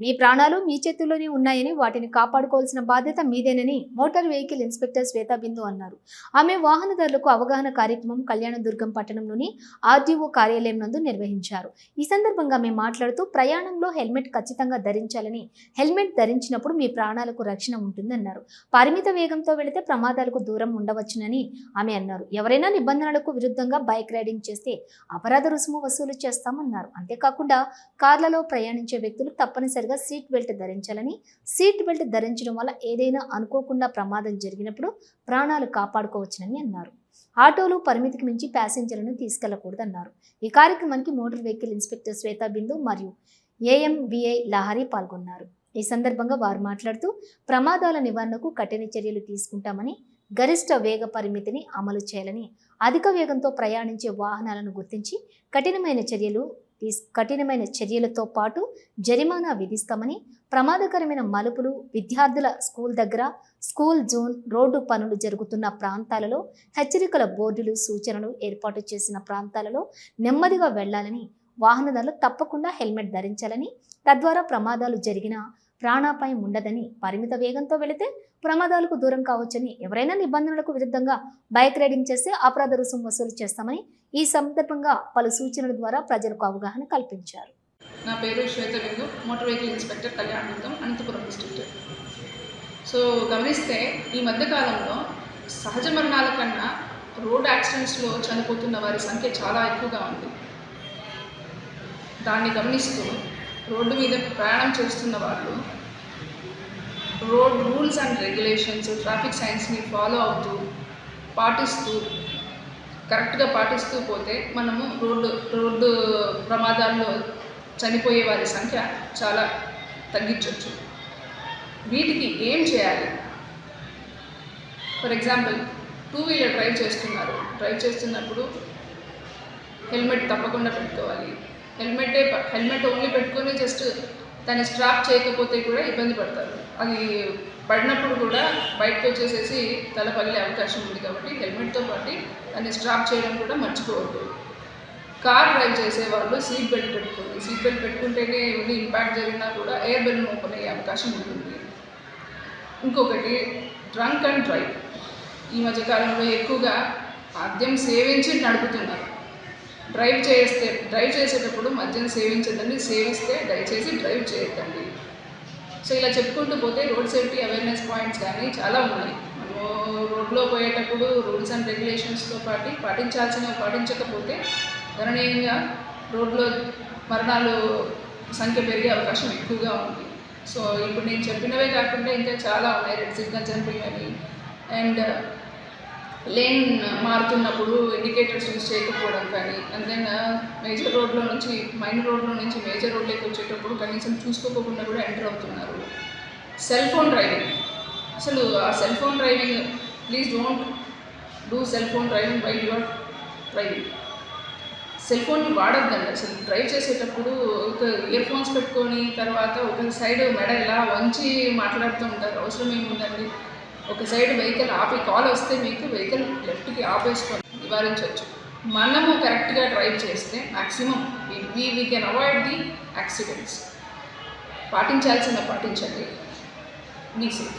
మీ ప్రాణాలు మీ చేతుల్లోనే ఉన్నాయని వాటిని కాపాడుకోవాల్సిన బాధ్యత మీదేనని మోటార్ వెహికల్ ఇన్స్పెక్టర్ శ్వేతాబిందు అన్నారు. ఆమె వాహనదారులకు అవగాహన కార్యక్రమం కళ్యాణదుర్గం పట్టణంలోని ఆర్డీఓ కార్యాలయం నందు నిర్వహించారు. ఈ సందర్భంగా ఆమె మాట్లాడుతూ ప్రయాణంలో హెల్మెట్ ఖచ్చితంగా ధరించాలని హెల్మెట్ ధరించినప్పుడు మీ ప్రాణాలకు రక్షణ ఉంటుందన్నారు. పరిమిత వేగంతో వెళితే ప్రమాదాలకు దూరం ఉండవచ్చునని ఆమె అన్నారు. ఎవరైనా నిబంధనలకు విరుద్ధంగా బైక్ రైడింగ్ చేస్తే అపరాధ రుసుము వసూలు చేస్తామన్నారు. అంతేకాకుండా కార్లలో ప్రయాణించే వ్యక్తులు తప్పనిసరిగా సీట్ బెల్ట్ ధరించాలని. సీట్ బెల్ట్ ధరించడం వల్ల ఏదైనా అనుకోకుండా ప్రమాదం జరిగినప్పుడు ప్రాణాలు కాపాడుకోవచ్చునని అన్నారు. ఆటోలు పరిమితికి మించి ప్యాసింజర్లను తీసుకెళ్ళకూడదన్నారు. ఈ కార్యక్రమానికి motor vehicle inspector Sweta Bindu మరియు ఏఎంబిఐ లహరి పాల్గొన్నారు. ఈ సందర్భంగా వారు మాట్లాడుతూ ప్రమాదాల నివారణకు కఠిన చర్యలు తీసుకుంటామని గరిష్ట వేగ పరిమితిని అమలు చేయాలని అధిక వేగంతో ప్రయాణించే వాహనాలను గుర్తించి కఠినమైన చర్యలు కఠినమైన చర్యలతో పాటు జరిమానా విధిస్తామని ప్రమాదకరమైన మలుపులు విద్యార్థుల స్కూల్ దగ్గర స్కూల్ జోన్ రోడ్డు పనులు జరుగుతున్న ప్రాంతాలలో హెచ్చరికల బోర్డులు సూచనలు ఏర్పాటు చేసిన ప్రాంతాలలో నెమ్మదిగా వెళ్ళాలని వాహనదారులు తప్పకుండా హెల్మెట్ ధరించాలని తద్వారా ప్రమాదాలు జరిగిన ప్రాణాపాయం ఉండదని పరిమిత వేగంతో వెళితే ప్రమాదాలకు దూరం కావచ్చని ఎవరైనా నిబంధనలకు విరుద్ధంగా బైక్ రైడింగ్ చేస్తే అపరాధ రుసుము వసూలు చేస్తామని ఈ సందర్భంగా పలు సూచనల ద్వారా ప్రజలకు అవగాహన కల్పించారు. నా పేరు శ్వేతబిందు మోటార్ వెహికల్ ఇన్స్పెక్టర్ కళ్యాణంతం అనంతపురం డిస్ట్రిక్ట్. సో గమనిస్తే ఈ మధ్యకాలంలో సహజ మరణాల కన్నా రోడ్ యాక్సిడెంట్స్లో చనిపోతున్న వారి సంఖ్య చాలా ఎక్కువగా ఉంది. దాన్ని గమనిస్తూ రోడ్డు మీద ప్రయాణం చేస్తున్న వాళ్ళు road rules and regulations traffic సైన్స్ని follow అవుతూ పాటిస్తూ కరెక్ట్గా పాటిస్తూ పోతే మనము రోడ్డు రోడ్డు ప్రమాదాల్లో చనిపోయే వారి సంఖ్య చాలా తగ్గించవచ్చు వీటికి ఏం చేయాలి? For example two wheeler drive చేస్తున్నారు. డ్రైవ్ చేస్తున్నప్పుడు హెల్మెట్ తప్పకుండా పెట్టుకోవాలి. హెల్మెటే హెల్మెట్ ఓన్లీ పెట్టుకొని జస్ట్ దాన్ని స్ట్రాప్ చేయకపోతే కూడా ఇబ్బంది పడతారు. అది పడినప్పుడు కూడా బయటకు వచ్చేసేసి తల పగిలే అవకాశం ఉంది కాబట్టి హెల్మెట్తో పాటు దాన్ని స్ట్రాప్ చేయడం కూడా మర్చిపోవద్దు. కార్ డ్రైవ్ చేసే వాళ్ళు సీట్ బెల్ట్ పెట్టుకోండి. సీట్ బెల్ట్ పెట్టుకుంటేనే ఏమైనా ఇంపాక్ట్ జరిగినా కూడా ఎయిర్ బెలూన్ ఓపెన్ అయ్యే అవకాశం ఉంటుంది. ఇంకొకటి డ్రంక్ అండ్ డ్రైవ్. ఈ మధ్యకాలంలో ఎక్కువగా మద్యం సేవించి నడుపుతున్నారు. డ్రైవ్ చేస్తే డ్రైవ్ చేసేటప్పుడు మద్యం సేవించదండి సేవిస్తే దయచేసి డ్రైవ్ చేయొద్దండి. సో ఇలా చెప్పుకుంటూ పోతే రోడ్ సేఫ్టీ అవేర్నెస్ పాయింట్స్ కానీ చాలా ఉన్నాయి. మనము రోడ్లో పోయేటప్పుడు రూల్స్ అండ్ రెగ్యులేషన్స్తో పాటు పాటించాల్సినవి పాటించకపోతే గణనీయంగా రోడ్లో మరణాలు సంఖ్య పెరిగే అవకాశం ఎక్కువగా ఉంది. సో ఇప్పుడు నేను చెప్పినవే కాకుండా ఇంకా చాలా ఉన్నాయి రెడ్ సిగ్నల్ జంపింగ్ అని. అండ్ లేన్ మారుతున్నప్పుడు ఇండికేటర్స్ యూజ్ చేయకపోవడం కానీ అండ్ దెన్ మేజర్ రోడ్లో నుంచి మైనర్ రోడ్లో నుంచి మేజర్ రోడ్లోకి వచ్చేటప్పుడు కనీసం చూసుకోకుండా కూడా ఎంటర్ అవుతున్నారు. Cell phone driving. అసలు ఆ cell phone driving please don't do cell phone driving by your driving. Cell phone వాడద్దండి. అసలు డ్రైవ్ చేసేటప్పుడు ఒక ఇయర్ ఫోన్స్ పెట్టుకొని తర్వాత ఒక సైడ్ మెడ ఇలా వంచి మాట్లాడుతూ ఉంటారు. అవసరం ఏముందండి ఒక సైడ్ వెహికల్ ఆపి కాల్ వస్తే మీకు వెహికల్ లెఫ్ట్కి ఆపేసుకొని నివారించవచ్చు మనము కరెక్ట్గా డ్రైవ్ చేస్తే maximum we we can avoid the accidents పాటించాల్సిన పాటించండి. మీ సేఫ్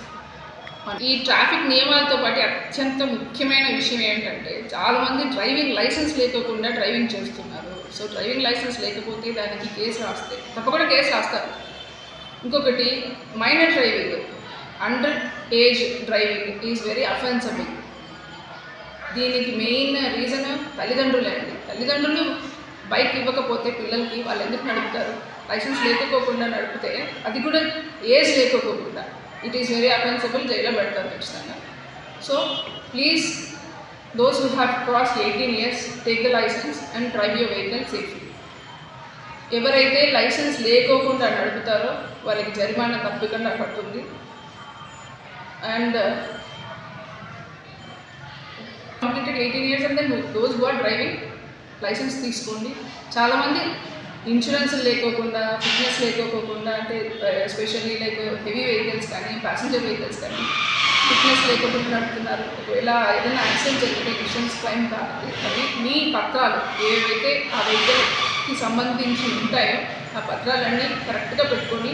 ఈ ట్రాఫిక్ నియమాలతో పాటు అత్యంత ముఖ్యమైన విషయం ఏంటంటే చాలామంది డ్రైవింగ్ లైసెన్స్ లేకోకుండా డ్రైవింగ్ చేస్తున్నారు. సో డ్రైవింగ్ లైసెన్స్ లేకపోతే దానికి కేసు రాస్తే తప్పకుండా కేసు రాస్తారు. ఇంకొకటి minor driving. Under age driving is very offensible దీనికి మెయిన్ రీజన్ తల్లిదండ్రులే అండి. తల్లిదండ్రులు బైక్ ఇవ్వకపోతే పిల్లలకి వాళ్ళు ఎందుకు నడుపుతారు? లైసెన్స్ లేకపోకుండా నడిపితే అది కూడా ఏజ్ లేకపోకుండా. ఇట్ ఈస్ వెరీ అఫెన్సబుల్ జైల్లో పెడతారు ఖచ్చితంగా. So please those who have cross eighteen years take the license and drive your vehicle safely ఎవరైతే లైసెన్స్ లేకోకుండా నడుపుతారో వాళ్ళకి జరిమానా తప్పకుండా పడుతుంది. అండ్ కంప్లీటెడ్ ఎయిటీన్ ఇయర్స్ అంటే then those who driving license తీసుకోండి. చాలామంది ఇన్సూరెన్స్ లేకోకుండా ఫిట్నెస్ లేకోకుండా అంటే ఎస్పెషల్లీ లైక్ హెవీ వెహికల్స్ కానీ ప్యాసింజర్ వెహికల్స్ కానీ ఫిట్నెస్ లేకుండా నడుపుతున్నారు. ఒకవేళ ఏదైనా యాక్సిడెంట్ జరిగితే ఇన్సూరెన్స్ క్లైమ్ కాదు అవి మీ పత్రాలు ఏవైతే ఆ వెహికల్కి సంబంధించి ఉంటాయో ఆ పత్రాలన్నీ కరెక్ట్గా పెట్టుకొని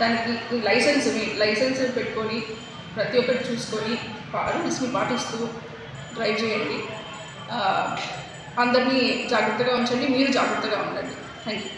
దానికి లైసెన్స్ లైసెన్స్ పెట్టుకొని ప్రతి ఒక్కటి చూసుకొని రూల్స్ని పాటిస్తూ డ్రైవ్ చేయండి. అందరినీ జాగ్రత్తగా ఉంచండి మీరు జాగ్రత్తగా ఉండండి. Thank you